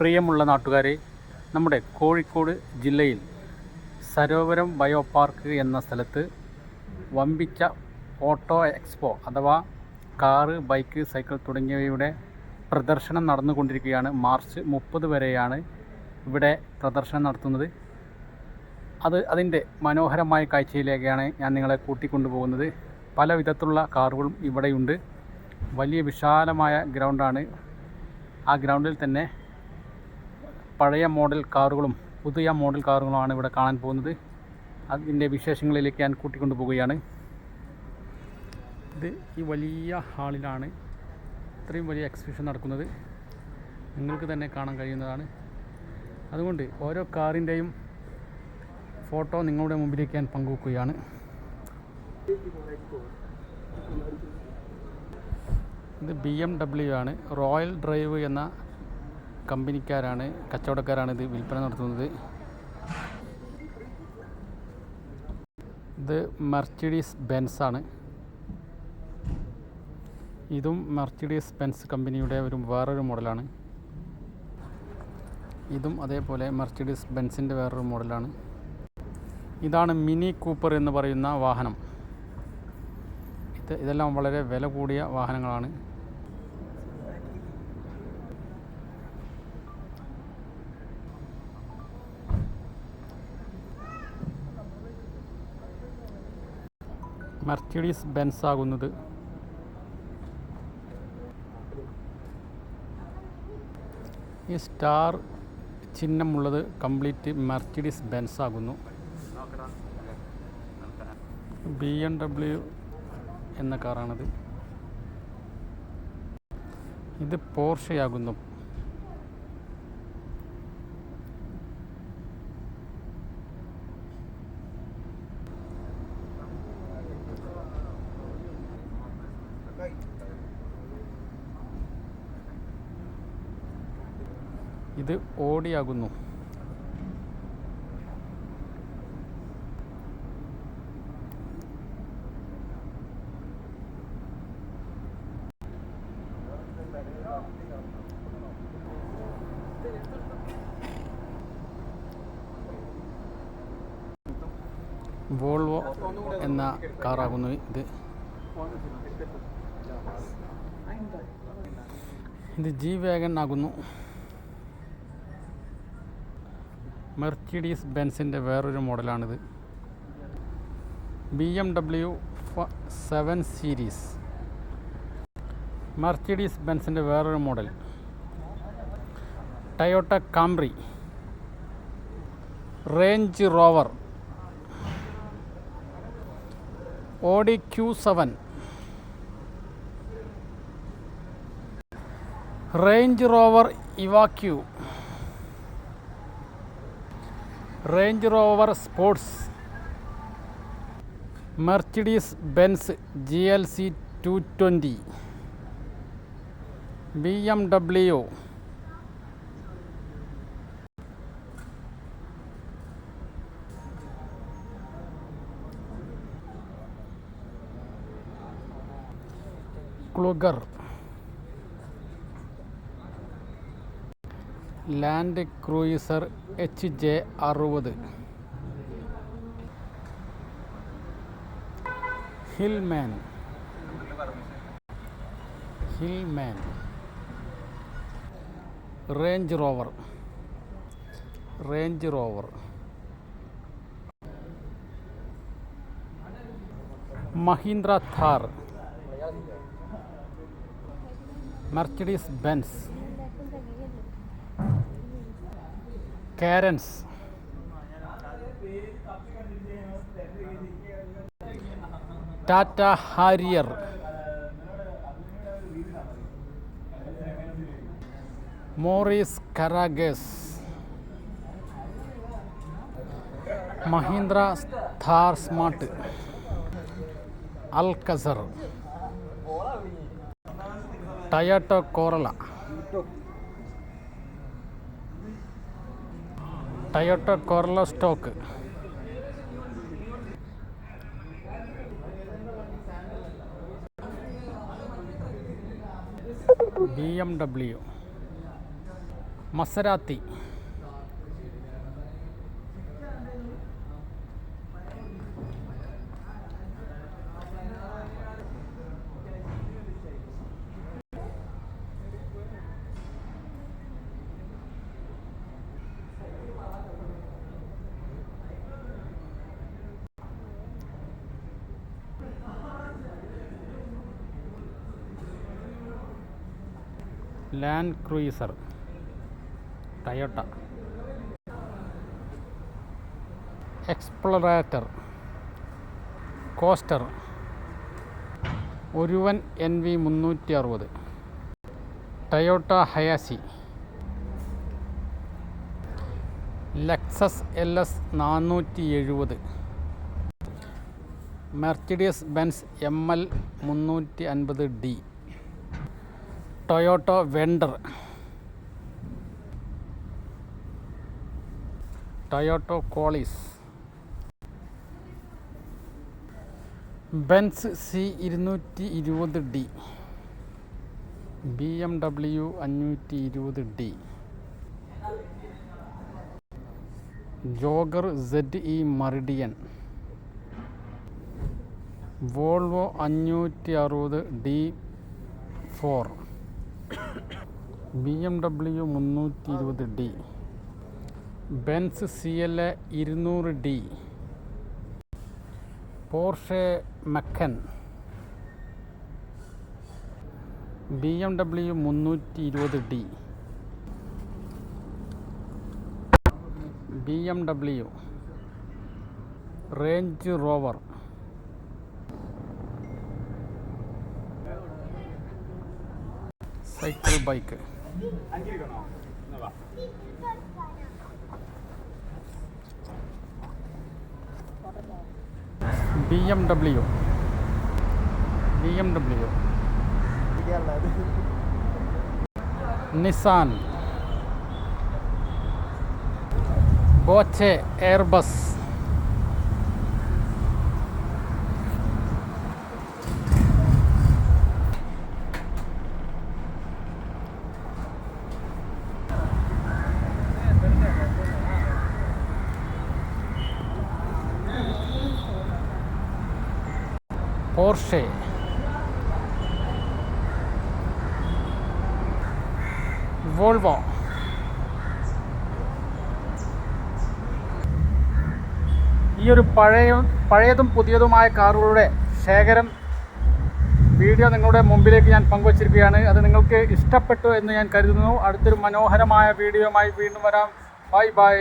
പ്രിയമുള്ള നാട്ടുകാരെ നമ്മുടെ കോഴിക്കോട് ജില്ലയിൽ സരോവരം ബയോ പാർക്ക് എന്ന സ്ഥലത്ത് വമ്പിച്ച ഓട്ടോ എക്സ്പോ അഥവാ കാറ് ബൈക്ക് സൈക്കിൾ തുടങ്ങിയവയുടെ പ്രദർശനം നടന്നുകൊണ്ടിരിക്കുകയാണ്. മാർച്ച് മുപ്പത് വരെയാണ് ഇവിടെ പ്രദർശനം നടത്തുന്നത്. അത് അതിന്റെ മനോഹരമായ കാഴ്ചയിലേക്കാണ് ഞാൻ നിങ്ങളെ കൂട്ടിക്കൊണ്ടുപോകുന്നത്. പല വിധത്തിലുള്ള കാറുകളും ഇവിടെയുണ്ട്. വലിയ വിശാലമായ ഗ്രൗണ്ടാണ്. ആ ഗ്രൗണ്ടിൽ തന്നെ പഴയ മോഡൽ കാറുകളും പുതിയ മോഡൽ കാറുകളുമാണ് ഇവിടെ കാണാൻ പോകുന്നത്. അതിന്റെ വിശേഷങ്ങളിലേക്ക് ഞാൻ കൂട്ടിക്കൊണ്ടു പോവുകയാണ് ഇത് ഈ വലിയ ഹാളിലാണ് ഇത്രയും വലിയ എക്സിബിഷൻ നടക്കുന്നത്. നിങ്ങൾക്ക് തന്നെ കാണാൻ കഴിയുന്നതാണ്. അതുകൊണ്ട് ഓരോ കാറിന്റെയും ഫോട്ടോ നിങ്ങളുടെ മുമ്പിലേക്ക് ഞാൻ പങ്കുവെക്കുകയാണ്. ഇത് ബി എം ഡബ്ല്യു ആണ്. റോയൽ ഡ്രൈവ് എന്ന കമ്പനിക്കാരാണ് കച്ചവടക്കാരാണ് ഇത് വിൽപ്പന നടത്തുന്നത്. ഇത് മെർച്ചിഡീസ് ബെൻസ് ആണ്. ഇതും മെർച്ചിഡീസ് ബെൻസ് കമ്പനിയുടെ ഒരു വേറൊരു മോഡലാണ്. ഇതും അതേപോലെ മെർച്ചിഡീസ് ബെൻസിന്റെ വേറൊരു മോഡലാണ്. ഇതാണ് മിനി കൂപ്പർ എന്ന് പറയുന്ന വാഹനം. ഇത് ഇതെല്ലാം വളരെ വില കൂടിയ വാഹനങ്ങളാണ്. മെർച്ചിഡീസ് ബെൻസ് ആകുന്നത്. ഈ സ്റ്റാർ ചിഹ്നമുള്ളത് കംപ്ലീറ്റ് മെർച്ചിഡീസ് ബെൻസ് ആകുന്നു. ബി എം ഡബ്ല്യു എന്ന കാറാണിത്. ഇത് പോർഷയാകുന്നു. ഇത് ഓടിയാകുന്നു. വോൾവോ എന്ന കാറാകുന്നു ഇത്. ഇത് ജി വേഗൻ ആകുന്നു. മെർച്ചിഡീസ് ബെൻസിന്റെ വേറൊരു മോഡലാണിത്. B M W seven series. Mercedes ബെൻസിന്റെ വേറൊരു model. Toyota Camry. Range Rover. Audi Q seven. Range Rover Evoque. Range Rover sports. Mercedes Benz G L C two twenty B M W. Kluger. Land Cruiser H J അറുപത്. Hillman. Hillman. Range Rover. Range Rover. Mahindra Thar. Mercedes Benz. Carens. Tata Harrier. Morris Garages. Mahindra Thar smart. Alcazar. Toyota Corolla. Toyota Corolla stock. B M W. Maserati. Land Cruiser Toyota. Explorer coaster. ഒരുവൻ N V മുന്നൂറ്റി അറുപത് Toyota Hiace. Lexus L S നാനൂറ്റി എഴുപത് Mercedes Benz M L മുന്നൂറ്റി അൻപത് D. Toyota വെണ്ടർ Toyota Qualis. Benz C ഇരുന്നൂറ്റി ഇരുപത് ഡി. ബി എം ഡബ്ല്യു അഞ്ഞൂറ്റി ഇരുപത് D. Jogger Z E Meridian. Volvo അഞ്ഞൂറ്റി അറുപത് D four. B M W മുന്നൂറ്റി ഇരുപത് D. Benz C L A ഇരുന്നൂറ് D. Porsche Macan. B M W മുന്നൂറ്റി ഇരുപത് D. B M W. Range Rover. Cycle bike. B M W. B M W. Nissan. Boche Airbus. Porsche. Volvo. ഈ ഒരു പഴയ പഴയതും പുതിയതുമായ കാറുകളുടെ ശേഖരം വീഡിയോ നിങ്ങളുടെ മുമ്പിലേക്ക് ഞാൻ പങ്കുവച്ചിരിക്കുകയാണ്. അത് നിങ്ങൾക്ക് ഇഷ്ടപ്പെട്ടു എന്ന് ഞാൻ കരുതുന്നു. അടുത്തൊരു മനോഹരമായ വീഡിയോയുമായി വീണ്ടും വരാം. Bye bye.